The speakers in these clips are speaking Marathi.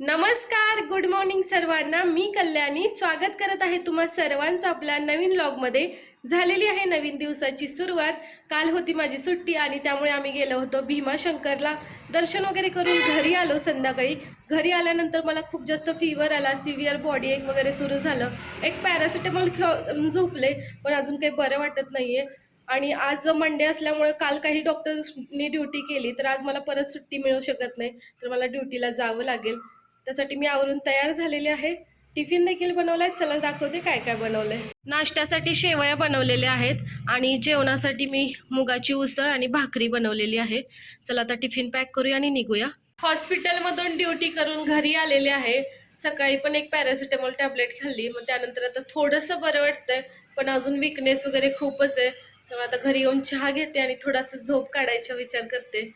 नमस्कार गुड मॉर्निंग सर्वांना. मी कल्याणी. स्वागत करत आहे तुम्हा सर्वांचं आपल्या नवीन व्लॉगमध्ये झालेली आहे नवीन दिवसाची सुरुवात. काल होती माझी सुट्टी आणि त्यामुळे आम्ही गेलो होतो भीमाशंकरला. दर्शन वगैरे करून घरी आलो संध्याकाळी. घरी आल्यानंतर मला खूप जास्त फीवर आला सिव्हिअर बॉडी एक वगैरे सुरू झालं. एक पॅरासिटेमॉल खे झोपले पण अजून काही बरं वाटत नाहीये. आणि आज मंडे असल्यामुळे काल काही डॉक्टर्सनी ड्युटी केली तर आज मला परत सुट्टी मिळू शकत नाही. तर मला ड्युटीला जावं लागेल. त्यासाठी मी आवरून तयार झालेली आहे. टिफिन देखील बनवलाय. चला दाखवते काय काय बनवलंय. नाश्त्यासाठी शेवया बनवलेल्या आहेत आणि जेवणासाठी मी मुगाची उसळ आणि भाकरी बनवलेली आहे. चला आता टिफिन पॅक करूया आणि निघूया. हॉस्पिटलमधून ड्युटी करून घरी आलेले आहे. सकाळी पण एक पॅरासिटेमॉल टॅबलेट खाल्ली. मग त्यानंतर आता थोडंसं बरं वाटतंय पण अजून विकनेस वगैरे खूपच आहे. तर आता घरी येऊन चहा घेते आणि थोडासा झोप काढायचा विचार करते.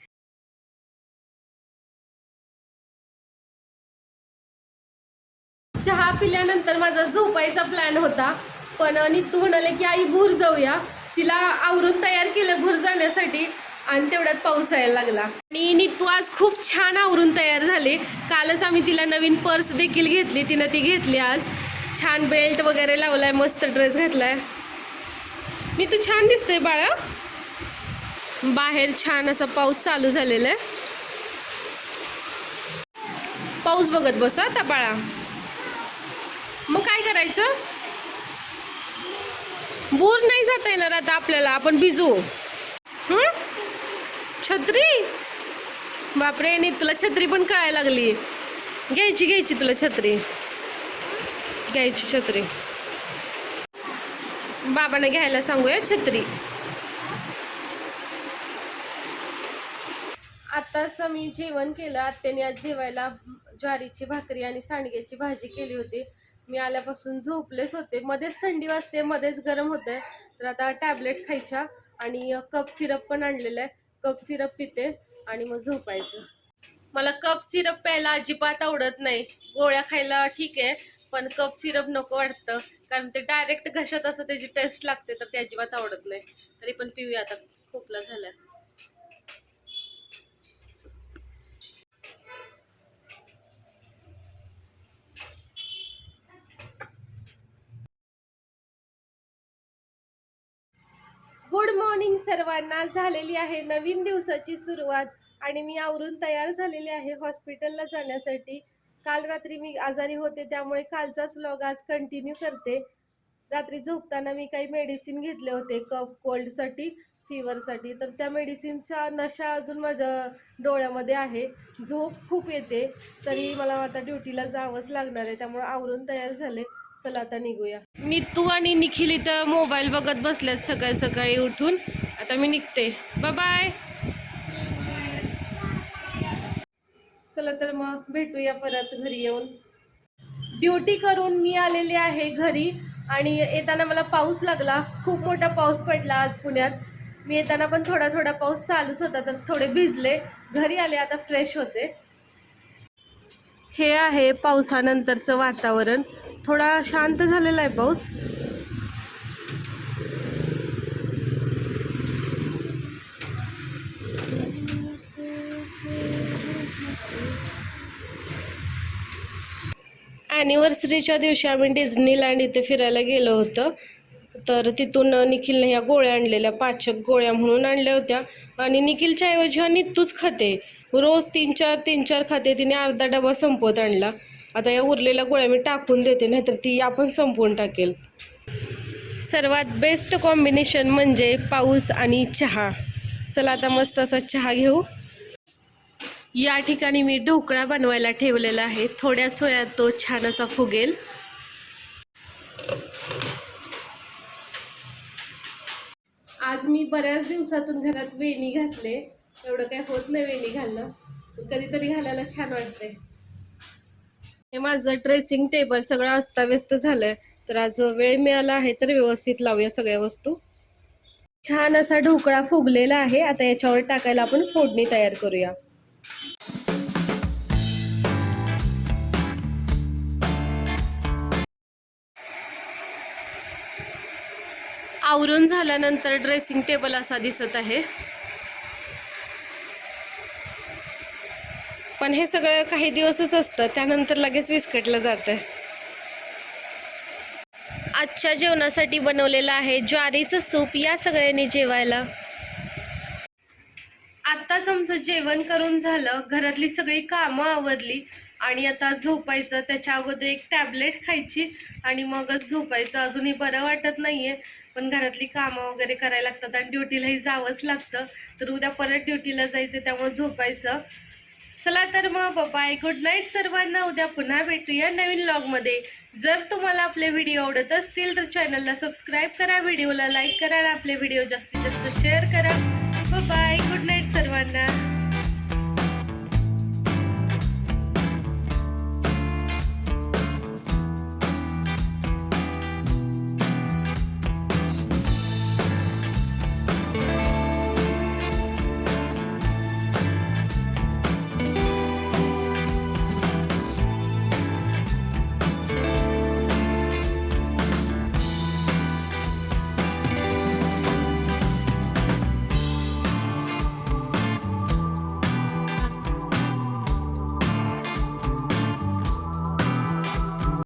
चहा पिल्यानंतर माझा झोपायचा प्लॅन होता. पण नितू म्हणाले की आई भूर जाऊया. तिला आवरून तयार केलं भूर जाण्यासाठी आणि तेवढ्यात पाऊस यायला लागला. आणि नितू आज खूप छान आवरून तयार झाले. कालच आम्ही तिला नवीन पर्स देखील घेतली. तिनं ती घेतली आज. छान बेल्ट वगैरे लावलाय मस्त ड्रेस घातलाय. नितू छान दिसते बाळा. बाहेर छान असा पाऊस चालू झालेला आहे पाऊस बघत बसा आता बाळा. करायचं बोर नाही जाता येणार आता आपल्याला. आपण भिजू. छत्री? बापरे नी तुला छत्री पण कळायला लागली. घ्यायची घ्यायची तुला छत्री. घ्यायची छत्री. बाबांना घ्यायला सांगूया छत्री. आताच मी जेवण केलं. आत्याने आज जेवायला ज्वारीची भाकरी आणि सांडग्याची भाजी केली होती. मी आल्यापासून झोपलेच होते. मध्येच थंडी वाजते मध्येच गरम होते तर आता टॅबलेट खायच्या आणि कप सिरप पण आणलेलं आहे. कप सिरप पिते आणि मग झोपायचं. मला कप सिरप प्यायला अजिबात आवडत नाही. गोळ्या खायला ठीक आहे पण कप सिरप नको वाटतं. कारण ते डायरेक्ट घशात असं त्याची टेस्ट लागते तर ते अजिबात आवडत नाही. तरी पण पिऊया आता. खोकला झाला गुड मॉर्निंग सर्वांना झालेली आहे नवीन दिवसाची सुरुवात आणि मी आवरून तयार झालेली आहे हॉस्पिटलला जाण्यासाठी. काल रात्री मी आजारी होते त्यामुळे कालचाच व्लॉग आज कंटिन्यू करते. रात्री झोपताना मी काही मेडिसिन घेतले होते कफ कोल्डसाठी फीवरसाठी तर त्या मेडिसिनच्या नशा अजून माझ्या डोळ्यामध्ये आहे. झोप खूप येते तरी मला आता ड्युटीला जावंच लागणार आहे त्यामुळे आवरून तयार झाले. चला आता निघूया. नितू आणि निखिल इथं मोबाईल बघत बसल्यात सकाळी सकाळी उठून. आता मी निघते. बाय चला तर मग भेटूया परत घरी येऊन. ड्युटी करून मी आलेली आहे घरी आणि येताना मला पाऊस लागला. खूप मोठा पाऊस पडला आज पुण्यात. मी येताना पण थोडा थोडा पाऊस चालूच होता तर थोडे भिजले. घरी आले आता फ्रेश होते. हे आहे पावसानंतरचं वातावरण. थोडा शांत झालेला आहे पाऊस. ॲनिव्हर्सरीच्या दिवशी आम्ही डिझनीलँड इथे फिरायला गेलो होतो. तर तिथून निखिलने ह्या गोळ्या आणलेल्या पाचक गोळ्या म्हणून आणल्या होत्या. आणि निखिलच्या ऐवजी हा नितूच खाते. रोज तीन चार तीन चार खाते तिने अर्धा डबा संपवत आणला. आता या उरलेल्या गोळ्या मी टाकून देते नाहीतर ती आपण संपवून टाकेल. सर्वात बेस्ट कॉम्बिनेशन म्हणजे पाऊस आणि चहा. चला आता मस्त असा चहा घेऊ. या ठिकाणी मी ढोकळा बनवायला ठेवलेला आहे. थोड्याच वेळात तो छान असा फुगेल. आज मी बऱ्याच दिवसातून घरात वेणी घातले. एवढं काय होत नाही वेणी घालणं. कधीतरी घालायला छान वाटते हे माझं ड्रेसिंग टेबल सगळं अस्ताव्यस्त झालंय. तर आज वेळ मिळाला आहे तर व्यवस्थित लावूया सगळ्या वस्तू. छान असा ढोकळा फुगलेला आहे. आता याच्यावर टाकायला आपण फोडणी तयार करूया. आवरून झाल्यानंतर ड्रेसिंग टेबल असा दिसत आहे. पण हे सगळं काही दिवसच असतं. त्यानंतर लगेच विस्कटलं जातं आजच्या जेवणासाठी बनवलेलं आहे ज्वारीचं सूप या सगळ्यांनी जेवायला. आत्ताच आमचं जेवण करून झालं. घरातली सगळी कामं आवरली आणि आता झोपायचं. त्याच्या अगोदर एक टॅबलेट खायची आणि मगच झोपायचं. अजूनही बरं वाटत नाहीये. पण घरातली कामं वगैरे करायला लागतात आणि ड्युटीलाही जावंच लागतं. तर उद्या परत ड्युटीला जायचं त्यामुळे झोपायचं. चला तर मग बाय गुड नाईट सर्वांना. उद्या पुन्हा भेटूया नवीन लॉगमध्ये जर तुम्हाला आपले व्हिडिओ आवडत असतील तर चॅनलला सबस्क्राईब करा. व्हिडिओला लाईक करा आणि आपले व्हिडिओ जास्तीत जास्त शेअर करा. बाय गुड नाईट सर्वांना.